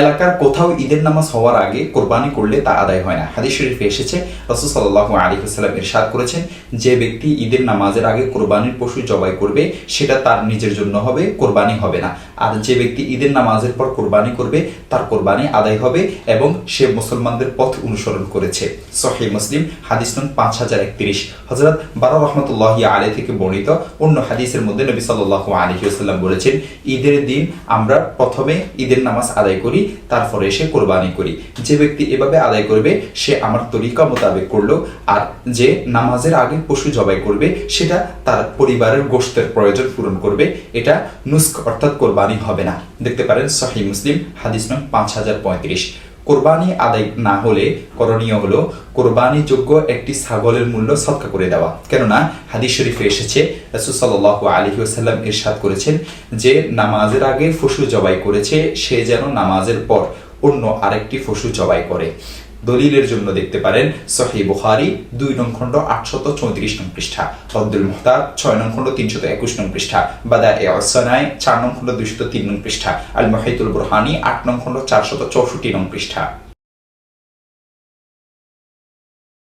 এলাকার কোথাও ঈদের নামাজ হওয়ার আগে কোরবানি করলে তা আদায় হয় না। হাদিস শরীফে এসেছে, রসুল সাল্লাহ আলী ইরশাদ করেছেন, যে ব্যক্তি ঈদের নামাজের আগে কোরবানির পশু জবাই করবে, সেটা তার নিজের জন্য হবে, কোরবানি হবে না। আর যে ব্যক্তি ঈদের নামাজের পর কোরবানি করবে, তার কোরবানি আদায় হবে এবং সে মুসলমানদের পথ অনুসরণ করেছে। সহি মুসলিম, হাদিস নং পাঁচ হাজার একত্রিশ। হজরত বারো রহমতুল্লাহ আলী থেকে বর্ণিত অন্য হাদিসের মধ্যে নবী সাল্লাহ আলী বলেছেন, ঈদের দিন আমরা প্রথমে ঈদের নামাজ আদায় করি তারপরে এসে কোরবানি করি। যে ব্যক্তি এভাবে আদায় করবে, সে আমার তরিকা মোতাবেক করল, আর যে নামাজের আগে পশু জবাই করবে, সেটা তার পরিবারের গোষ্ঠের প্রয়োজন পূরণ করবে। এটা নুস্ক অর্থাৎ কোরবানি হবে না। দেখতে পারেন সহি মুসলিম, হাদিস নং পাঁচ হাজার পঁয়ত্রিশ। কোরবানি আদায় না হলে করণীয় হলো কোরবানিযোগ্য একটি ছাগলের মূল্য সৎকা করে দেওয়া। কেননা হাদিস শরীফে এসেছে, রাসূল সাল্লাল্লাহু ওসাল্লাম ওয়াসাল্লাম ইরশাদ করেছেন যে নামাজের আগে ফসু জবাই করেছে, সে যেন নামাজের পর অন্য আরেকটি ফসু জবাই করে। দলিলের জন্য দেখতে পারেন সহি বুখারি, দুই নং খণ্ড আটশত চৌত্রিশ নং পৃষ্ঠা রদ্দুল মুহতার ছয় নং খণ্ড তিনশত একুশ নং পৃষ্ঠা বাদা এ অসনায়, চার নং খণ্ড দুইশত তিন নং পৃষ্ঠা আল মহিতুল বুরহানি, আট নং খণ্ড চারশত চৌষট্টি নং পৃষ্ঠা।